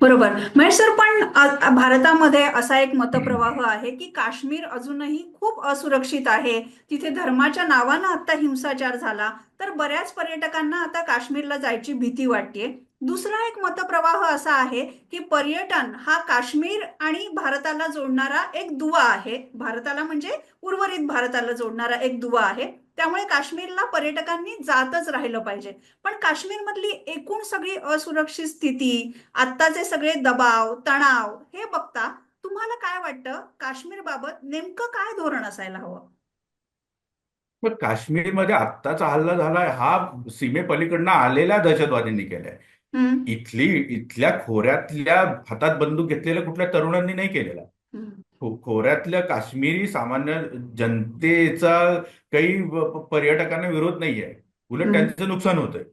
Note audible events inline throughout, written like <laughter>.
बरोबर. महेश सर पण भारतामध्ये असा एक मतप्रवाह आहे की काश्मीर अजूनही खूप असुरक्षित आहे. तिथे धर्माच्या नावानं आता हिंसाचार झाला. तर बऱ्याच पर्यटकांना आता काश्मीरला जायची भीती वाटते दुसरा एक मतप्रवाह असा आहे की पर्यटन हा काश्मीर आणि भारताला जोडणारा एक दुवा आहे. भारताला म्हणजे उर्वरित भारताला जोडणारा एक दुवा आहे. त्यामुळे काश्मीरला पर्यटकांनी जातच राहिलं पाहिजे. पण काश्मीरमधली एकूण सगळी असुरक्षित स्थिती आत्ताचे सगळे दबाव तणाव हे बघता तुम्हाला काय वाटतं? काश्मीर बाबत नेमकं काय धोरण असायला हवं? पण काश्मीरमध्ये आत्ताचा हल्ला झालाय हा सीमेपलीकडनं आलेल्या दहशतवाद्यांनी केलाय. इथली इथल्या खोऱ्यातल्या हातात बंदूक घेतलेल्या कुठल्या तरुणांनी नाही केलेला. खोऱ्यातल्या काश्मीरी सामान्य जनतेचा काही पर्यटकांना विरोध नाहीये. उलट. त्यांचं नुकसान होतंय.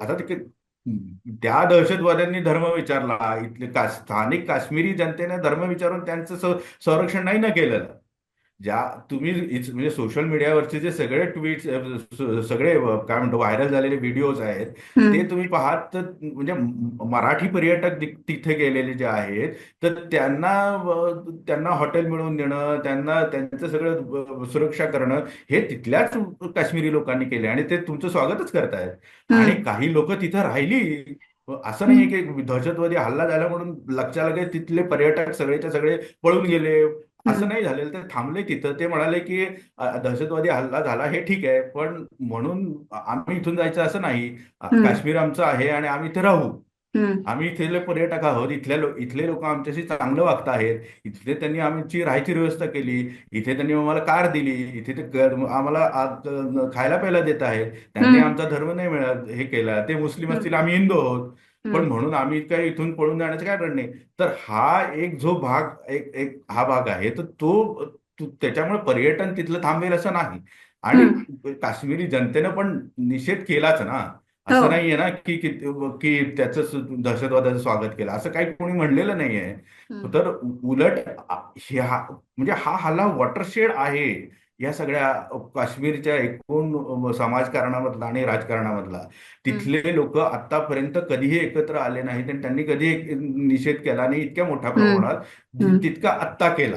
आता त्या दहशतवाद्यांनी धर्म विचारला. इथले स्थानिक काश्मीरी जनतेने धर्म विचारून त्यांचं संरक्षण नाही ना केलेलं. ज्या तुम्ही म्हणजे सोशल मीडियावरचे जे सगळे ट्विट सगळे काय म्हणतो व्हायरल झालेले व्हिडिओज आहेत ते तुम्ही पाहात तर म्हणजे मराठी पर्यटक तिथे गेलेले जे आहेत तर त्यांना त्यांना हॉटेल मिळवून देणं त्यांना त्यांचं सगळं सुरक्षा करणं हे तिथल्याच काश्मीरी लोकांनी केले आणि ते तुमचं स्वागतच करतायत. आणि काही लोक तिथं राहिली. असं नाही की दहशतवादी हल्ला झाला म्हणून लक्षात लगेच तिथले पर्यटक सगळेच्या सगळे पळून गेले असं नाही झालेलं. ते थांबले तिथं. ते म्हणाले की दहशतवादी हल्ला झाला हे ठीक आहे. पण म्हणून आम्ही इथून जायचं असं नाही. काश्मीर आमचं आहे आणि आम्ही इथे राहू. आम्ही इथले पर्यटक आहोत. इथल्या इथले लोक आमच्याशी चांगलं वागत आहेत इथे त्यांनी आमची राहायची व्यवस्था केली. इथे त्यांनी आम्हाला कार दिली. इथे ते आम्हाला खायला प्यायला देत आहेत. त्यांनी. आमचा धर्म नाही मिळत हे केला. ते मुस्लिम असतील आम्ही हिंदू आहोत. पण म्हणून आम्ही काय इथून पळून जाण्याचं काय कारण नाही. तर हा एक जो भाग एक एक हा भाग आहे तर तो त्याच्यामुळे पर्यटन तिथलं थांबेल असं नाही. आणि काश्मीरी जनतेनं पण निषेध केलाच ना. हो. असं नाहीये ना की की की त्याचं दहशतवादाचं स्वागत केलं. असं काही कोणी म्हणलेलं नाहीये. तर उलट हे हा म्हणजे हा हल्ला वॉटरशेड आहे. या सगळ्या काश्मीरच्या एकूण समाजकारणामधला आणि राजकारणामधला तिथले लोक आतापर्यंत कधीही एकत्र आले नाहीत आणि त्यांनी कधी निषेध केला नाही इतक्या मोठ्या. प्रमाणात. तितका आत्ता केला.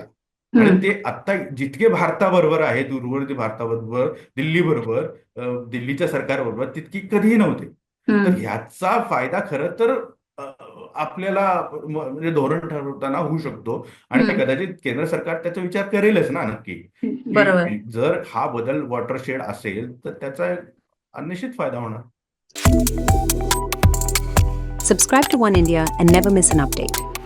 आणि ते आत्ता जितके भारताबरोबर आहेत उर्वरित भारताबरोबर दिल्ली बरोबर दिल्लीच्या सरकारबरोबर तितकी कधीही नव्हते. तर ह्याचा फायदा खरं तर आपल्याला म्हणजे धोरण ठरवताना होऊ शकतो आणि. कदाचित केंद्र सरकार त्याचा विचार करेलच ना नक्की <laughs> बरोबर जर हा बदल वॉटरशेड असेल तर त्याचा निश्चित फायदा होणार Subscribe to One India and never miss an update.